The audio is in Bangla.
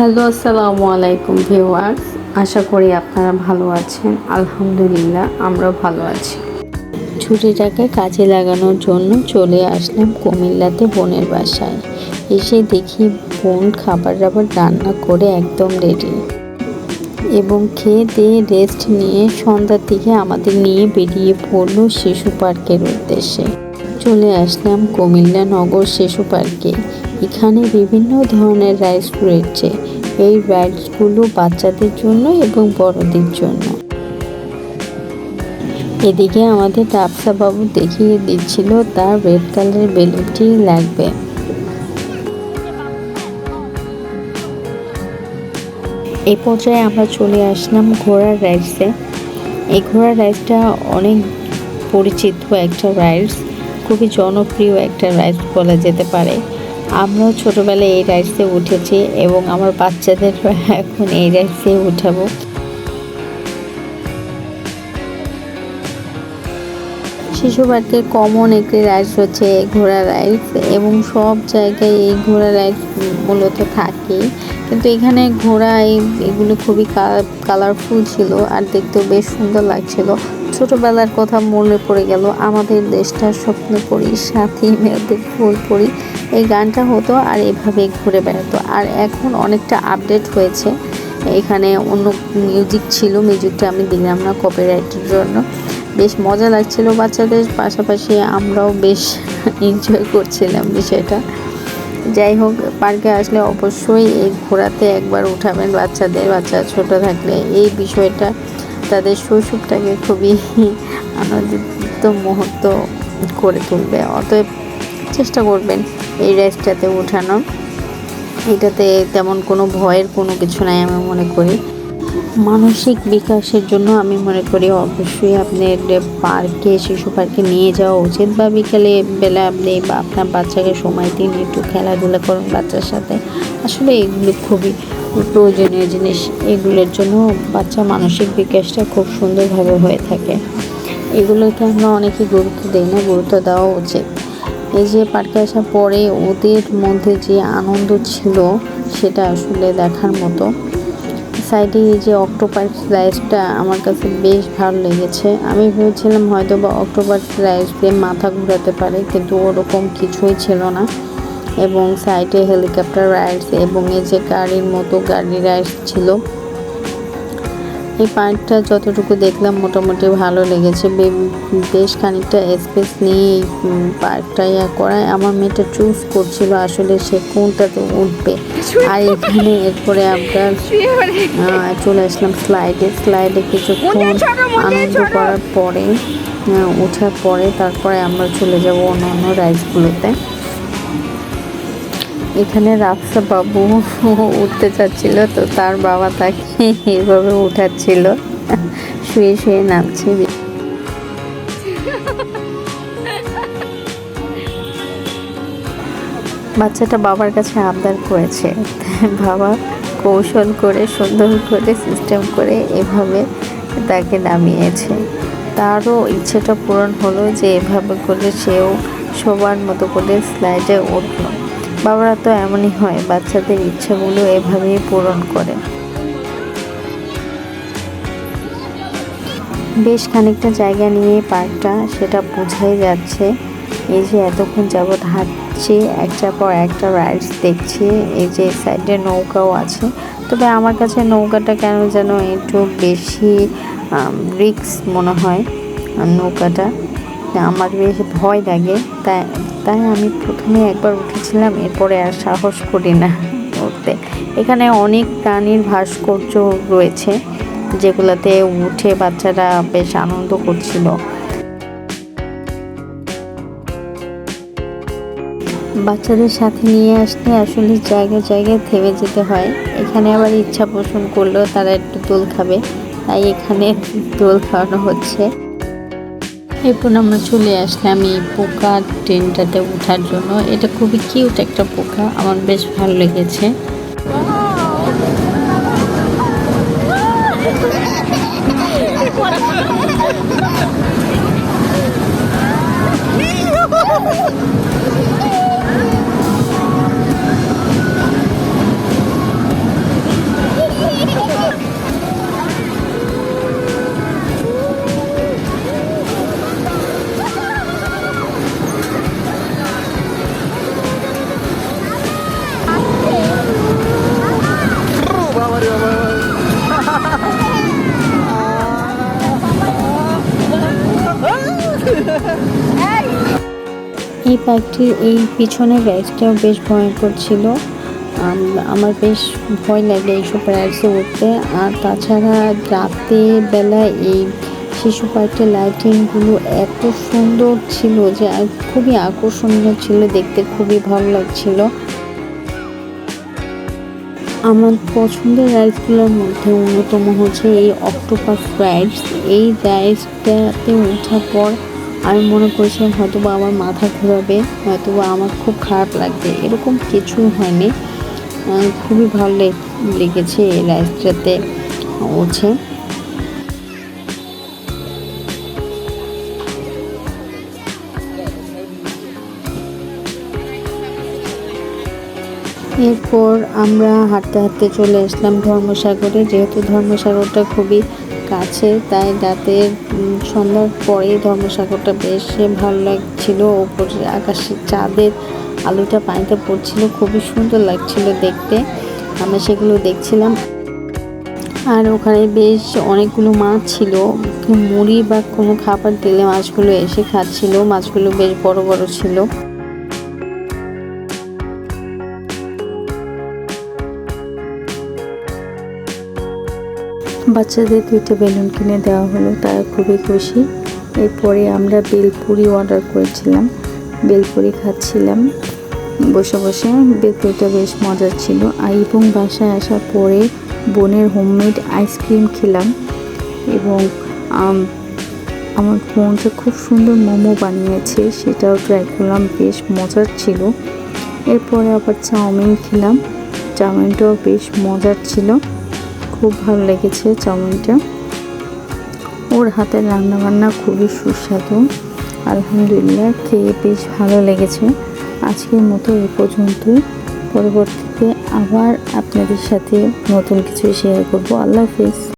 হ্যালো, আসসালামু আলাইকুম ভিউয়ার্স। আশা করি আপনারা ভালো আছেন। আলহামদুলিল্লাহ আমরা ভালো আছি। ছুটিটাকে কাজে লাগানোর জন্য চলে আসলাম কুমিল্লাতে বোনের বাসায়। এসে দেখি বোন খাবার দাবার রান্না করে একদম রেডি এবং খেয়ে দিয়ে রেস্ট নিয়ে সন্ধ্যার দিকে আমাদের নিয়ে বেরিয়ে পড়ল শিশু পার্কের উদ্দেশ্যে। চলে আসলাম কুমিল্লা নগর শিশু পার্কে। এখানে বিভিন্ন ধরনের রাইডস রয়েছে। এই রাইডসগুলো বাচ্চাদের জন্য এবং বড়দের জন্য। এদিকে আমাদের টাপসা বাবু দেখিয়ে দিচ্ছিল, তার রেড কালারের বেলুনটি লাগবে। এই পর্যায়ে আমরা চলে আসলাম ঘোড়ার রাইডসে এই ঘোড়ার রাইডসটা অনেক পরিচিত একটা রাইডস খুবই জনপ্রিয় একটা রাইডস বলা যেতে পারে। আমরাও ছোটোবেলায় এই রাইডসে উঠেছি এবং আমার বাচ্চাদের এখন এই রাইডসে উঠাবো। শিশু পার্কে কমন একটি রাইডস হচ্ছে ঘোড়া রাইডস এবং সব জায়গায় এই ঘোড়া রাইডস মূলত থাকে। কিন্তু এখানে ঘোড়া এগুলো খুবই কালারফুল ছিল আর দেখতেও বেশ সুন্দর লাগছিল। ছোটবেলার কথা মনে পড়ে গেল, আমাদের দেশটা স্বপ্ন পড়ি, সাথী মেয়েদের ফুল পড়ি, এই গানটা হতো আর এভাবে ঘুরে বেড়াতো। আর এখন অনেকটা আপডেট হয়েছে। এখানে অন্য মিউজিক ছিল মিউজিকটা আমি দিলাম না কপিরাইটের জন্য। বেশ মজা লাগছিল বাচ্চাদের, পাশাপাশি আমরাও বেশ এনজয় করছিলাম বিষয়টা। যাই হোক, পার্কে আসলে অবশ্যই এই ঘোরাতে একবার উঠাবেন বাচ্চাদের, বাচ্চা ছোট থাকলে। এই বিষয়টা তাদের শৈশবটাকে খুবই আনন্দিত মুহূর্ত করে তুলবে। অতএব চেষ্টা করবেন এই রেসটাতে উঠানো এটাতে তেমন কোনো ভয়ের কোনো কিছু নাই আমি মনে করি। মানসিক বিকাশের জন্য আমি মনে করি অবশ্যই আপনার পার্কে, শিশু পার্কে নিয়ে যাওয়া উচিত বা বিকেলে বেলা আপনি বা আপনার বাচ্চাকে সময় দিন একটু খেলাধুলা করুন বাচ্চার সাথে। আসলে এগুলো খুবই প্রয়োজনীয় জিনিস এগুলোর জন্য বাচ্চা মানসিক বিকাশটা খুব সুন্দরভাবে হয়ে থাকে। এগুলোকে আমরা অনেকে গুরুত্ব দিই না, গুরুত্ব দেওয়া উচিত। এই যে পার্কে আসার পরে ওদের মধ্যে যে আনন্দ ছিল সেটা আসলে দেখার মতো। সাইডে এই যে অক্টোপাস রাইসটা আমার কাছে বেশ ভালো লেগেছে। আমি ভেবেছিলাম হয়তো বা অক্টোপাস রাইস দিয়ে মাথা ঘুরাতে পারে, কিন্তু ওরকম কিছুই ছিল না। এবং সাইডে হেলিকপ্টার রাইডস এবং এই যে গাড়ির মতো গাড়ি রাইডস ছিল। এই পার্কটা যতটুকু দেখলাম মোটামুটি ভালো লেগেছে। বেশ খানিকটা স্পেস নিয়ে এই পার্কটা ইয়া করায়। আমার মেয়েটা চুজ করছিল আসলে সে কোনটাতে উঠবে। আর এখানে এরপরে আমরা চলে আসলাম স্লাইডে স্লাইডে কিছুক্ষণ আনন্দ করার পরে ওঠার পরে তারপরে আমরা চলে যাব অন্য অন্য রাইডসগুলোতে এখানে রাফসা বাবু উঠতে চাচ্ছিল, তো তার বাবা তাকে এভাবে উঠাচ্ছিল। শুয়ে শুয়ে নামছে। বাচ্চাটা বাবার কাছে আবদার করেছে। বাবা কৌশল করে, সুন্দর করে সিস্টেম করে এভাবে তাকে নামিয়েছে। তারও ইচ্ছেটা পূরণ হলো যে এভাবে করে সেও সবার মতো করে স্লাইডে উঠল। বাবারা তো এমনই হয়, বাচ্চাদের ইচ্ছাগুলো এভাবেই পূরণ করে। বেশ খানিকটা জায়গা নিয়ে পার্কটা, সেটা বোঝাই যাচ্ছে। এই যে এতক্ষণ যাবৎ হাঁটছি একটার পর একটা রাইডস দেখছি, এই যে সাইডে নৌকাও আছে। তবে আমার কাছে নৌকাটা কেন যেন একটু বেশি রিক্স মনে হয় নৌকাটা। আমার বেশ ভয় লাগে, তাই তাই আমি প্রথমে একবার উঠেছিলাম, এরপরে আর সাহস করি না উঠতে। এখানে অনেক প্রাণীর ভাস্কর্য রয়েছে, যেগুলোতে উঠে বাচ্চারা বেশ আনন্দ করছিল। বাচ্চাদের সাথে নিয়ে আসতে আসলে জায়গায় জায়গায় থেমে যেতে হয়। এখানে আবার ইচ্ছা পোষণ করলেও তারা একটু দোল খাবে, তাই এখানে দোল খাওয়ানো হচ্ছে। এরপর আমরা চলে আসলাম এই পোকা ট্রেনটাতে ওঠার জন্য। এটা খুবই কিউট একটা পোকা, আমার বেশ ভালো লেগেছে। পার্কটির এই পিছনের রাইডসটাও বেশ ভয়ঙ্কর ছিল। আমার বেশ ভয় লাগে এইসব রাইডসে উঠতে। আর তাছাড়া রাতের বেলা এই শিশু পার্কের লাইটিংগুলো এত সুন্দর ছিল যে খুবই আকর্ষণীয় ছিল, দেখতে খুবই ভালো লাগছিল। আমার পছন্দের রাইডসগুলোর মধ্যে অন্যতম হচ্ছে এই অক্টোপাস রাইডস। এই রাইডসটাতে ওঠার পর আমি মনে করেছিলাম হয়তো বা আমার মাথা ঘোরাবে হয়তো বা আমার খুব খারাপ লাগবে, এরকম কিছু হয়নি। খুবই ভালো লেগেছে এই রাইডসটাতে উঠে এরপর আমরা হাঁটতে হাঁটতে চলে আসলাম ধর্মসাগরে, যেহেতু ধর্মসাগরটা খুবই কাছে, তাই রাতের সন্ধ্যার পরে ধর্মসাগরটা বেশ ভালো লাগছিল। ওপরে আকাশের চাঁদের আলোটা পানিতে পড়ছিল, খুবই সুন্দর লাগছিল দেখতে। আমরা সেগুলো দেখছিলাম। আর ওখানে বেশ অনেকগুলো মাছ ছিল। মুড়ি বা কোনো খাবার দিলে মাছগুলো এসে খাচ্ছিল। মাছগুলো বেশ বড় বড় ছিল। বাচ্চাদের দুইটা বেলুন কিনে দেওয়া হলো, তারা খুবই খুশি। এরপরে আমরা বেলপুরি অর্ডার করেছিলাম। বেলপুরি খাচ্ছিলাম। বসে বসে বেলপুরিটা বেশ মজার ছিল। এবং বাসায় আসার পরে বোনের হোমমেড আইসক্রিম খেলাম এবং আমার বোনটা খুব সুন্দর মোমো বানিয়েছে, সেটাও ট্রাই করলাম, বেশ মজার ছিল। এরপরে আবার চাউমিন খেলাম। চাউমিনটাও বেশ মজার ছিল। খুব ভালো লেগেছে চাউমিনটা। ওর হাতের রান্নাবান্না খুবই সুস্বাদু। আলহামদুলিল্লাহ, খেয়ে বেশ ভালো লেগেছে। আজকের মতো এ পর্যন্তই। পরবর্তীতে আবার আপনাদের সাথে নতুন কিছু শেয়ার করব। আল্লাহ হাফিজ।